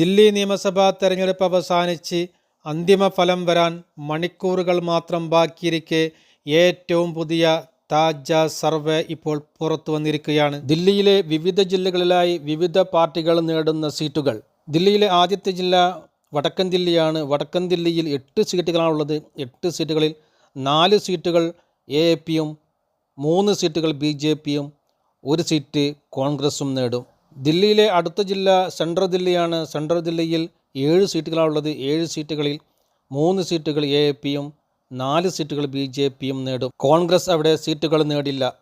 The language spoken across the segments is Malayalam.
ദില്ലി നിയമസഭാ തെരഞ്ഞെടുപ്പ് അവസാനിച്ച് അന്തിമ ഫലം വരാൻ മണിക്കൂറുകൾ മാത്രം ബാക്കിയിരിക്കെ ഏറ്റവും പുതിയ താജ സർവേ ഇപ്പോൾ പുറത്തു വന്നിരിക്കുകയാണ്. ദില്ലിയിലെ വിവിധ ജില്ലകളിലായി വിവിധ പാർട്ടികൾ നേടുന്ന സീറ്റുകൾ. ദില്ലിയിലെ ആദ്യത്തെ ജില്ല വടക്കൻ ദില്ലിയാണ്. വടക്കൻ ദില്ലിയിൽ എട്ട് സീറ്റുകളാണുള്ളത് എട്ട് സീറ്റുകളിൽ നാല് സീറ്റുകൾ എ എ പിയും മൂന്ന് സീറ്റുകൾ ബി ജെ പിയും ഒരു സീറ്റ് കോൺഗ്രസും നേടും. ദില്ലിയിലെ അടുത്ത ജില്ല സെൻട്രൽ ദില്ലിയാണ്. സെൻട്രൽ ദില്ലിയിൽ ഏഴ് സീറ്റുകളാണുള്ളത്. ഏഴ് സീറ്റുകളിൽ മൂന്ന് സീറ്റുകൾ എ പിയും നാല് സീറ്റുകൾ ബി ജെ പിയും നേടും. കോൺഗ്രസ് അവിടെ സീറ്റുകൾ നേടില്ല.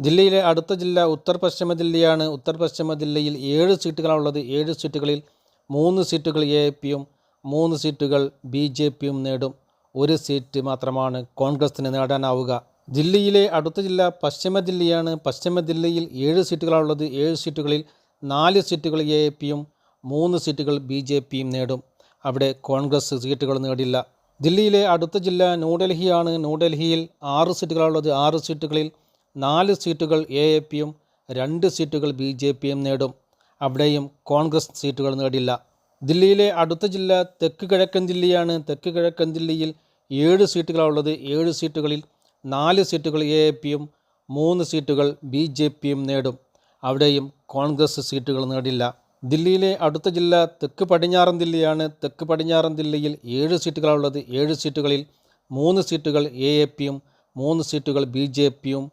ദില്ലിയിലെ അടുത്ത ജില്ല ഉത്തർ പശ്ചിമ ദില്ലിയാണ്. ഉത്തർ പശ്ചിമ ദില്ലിയിൽ ഏഴ് സീറ്റുകളാണുള്ളത്. ഏഴ് സീറ്റുകളിൽ മൂന്ന് സീറ്റുകൾ എ പിയും മൂന്ന് സീറ്റുകൾ ബി ജെ പിയും നേടും. ഒരു സീറ്റ് മാത്രമാണ് കോൺഗ്രസിന് നേടാനാവുക. ദില്ലിയിലെ അടുത്ത ജില്ല പശ്ചിമ ദില്ലിയാണ്. പശ്ചിമ ദില്ലിയിൽ ഏഴ് സീറ്റുകളാണുള്ളത്. ഏഴ് സീറ്റുകളിൽ നാല് സീറ്റുകൾ എ പിയും മൂന്ന് സീറ്റുകൾ ബി ജെ പിയും നേടും. അവിടെ കോൺഗ്രസ് സീറ്റുകൾ നേടില്ല. ദില്ലിയിലെ അടുത്ത ജില്ല ന്യൂഡൽഹിയാണ്. ന്യൂഡൽഹിയിൽ ആറ് സീറ്റുകളുള്ളത് ആറ് സീറ്റുകളിൽ നാല് സീറ്റുകൾ എ എ പിയും രണ്ട് സീറ്റുകൾ ബി ജെ പിയും നേടും. അവിടെയും കോൺഗ്രസ് സീറ്റുകൾ നേടില്ല. ദില്ലിയിലെ അടുത്ത ജില്ല തെക്ക് കിഴക്കൻ ദില്ലിയാണ്. തെക്ക് കിഴക്കൻ ദില്ലിയിൽ ഏഴ് സീറ്റുകളുള്ളത് ഏഴ് സീറ്റുകളിൽ നാല് സീറ്റുകൾ എ എ പിയും മൂന്ന് സീറ്റുകൾ ബി ജെ പിയും നേടും. അവിടെയും കോൺഗ്രസ് സീറ്റുകൾ നേടില്ല. ദില്ലിയിലെ അടുത്ത ജില്ല തെക്ക് പടിഞ്ഞാറൻ ദില്ലിയാണ്. തെക്ക് പടിഞ്ഞാറൻ ദില്ലിയിൽ ഏഴ് സീറ്റുകളുള്ളത് ഏഴ് സീറ്റുകളിൽ മൂന്ന് സീറ്റുകൾ എ എ പിയും മൂന്ന് സീറ്റുകൾ ബി ജെ പിയും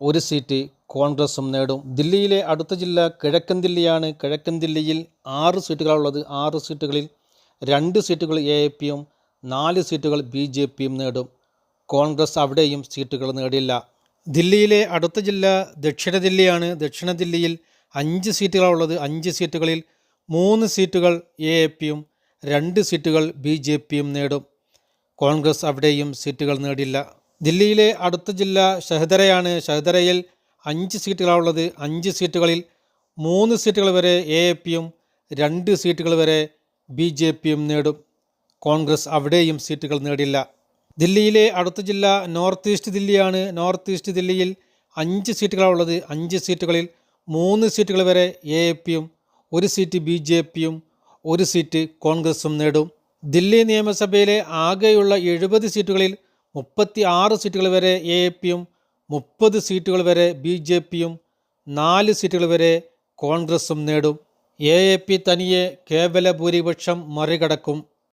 ഒരു സീറ്റ് കോൺഗ്രസും നേടും. ദില്ലിയിലെ അടുത്ത ജില്ല കിഴക്കൻ ദില്ലിയാണ്. കിഴക്കൻ ദില്ലിയിൽ ആറ് സീറ്റുകളുള്ളത് ആറ് സീറ്റുകളിൽ രണ്ട് സീറ്റുകൾ എ എ പിയും നാല് സീറ്റുകൾ ബി ജെ പിയും നേടും. കോൺഗ്രസ് അവിടെയും സീറ്റുകൾ നേടില്ല. ദില്ലിയിലെ അടുത്ത ജില്ല ദക്ഷിണ ദില്ലിയാണ്. ദക്ഷിണ ദില്ലിയിൽ അഞ്ച് സീറ്റുകളുള്ളത് അഞ്ച് സീറ്റുകളിൽ മൂന്ന് സീറ്റുകൾ എ എ പിയും രണ്ട് സീറ്റുകൾ ബി ജെ പിയും നേടും. കോൺഗ്രസ് അവിടെയും സീറ്റുകൾ നേടില്ല. ദില്ലിയിലെ അടുത്ത ജില്ല ഷഹദരയാണ്. ഷഹദരയിൽ അഞ്ച് സീറ്റുകളുള്ളത് അഞ്ച് സീറ്റുകളിൽ മൂന്ന് സീറ്റുകൾ വരെ എ എ പിയും രണ്ട് സീറ്റുകൾ വരെ ബി ജെ പിയും നേടും. കോൺഗ്രസ് അവിടെയും സീറ്റുകൾ നേടില്ല. ദില്ലിയിലെ അടുത്ത ജില്ല നോർത്ത് ഈസ്റ്റ് ദില്ലിയാണ്. നോർത്ത് ഈസ്റ്റ് ദില്ലിയിൽ അഞ്ച് സീറ്റുകളാണുള്ളത് അഞ്ച് സീറ്റുകളിൽ മൂന്ന് സീറ്റുകൾ വരെ എ എ പിയും ഒരു സീറ്റ് ബി ജെ പിയും ഒരു സീറ്റ് കോൺഗ്രസും നേടും. ദില്ലി നിയമസഭയിലെ ആകെയുള്ള എഴുപത് സീറ്റുകളിൽ മുപ്പത്തി ആറ് സീറ്റുകൾ വരെ എ എ പിയും മുപ്പത് സീറ്റുകൾ വരെ ബി ജെ പിയും നാല് സീറ്റുകൾ വരെ കോൺഗ്രസും നേടും. എ എ പി തനിയെ കേവല ഭൂരിപക്ഷം മറികടക്കും.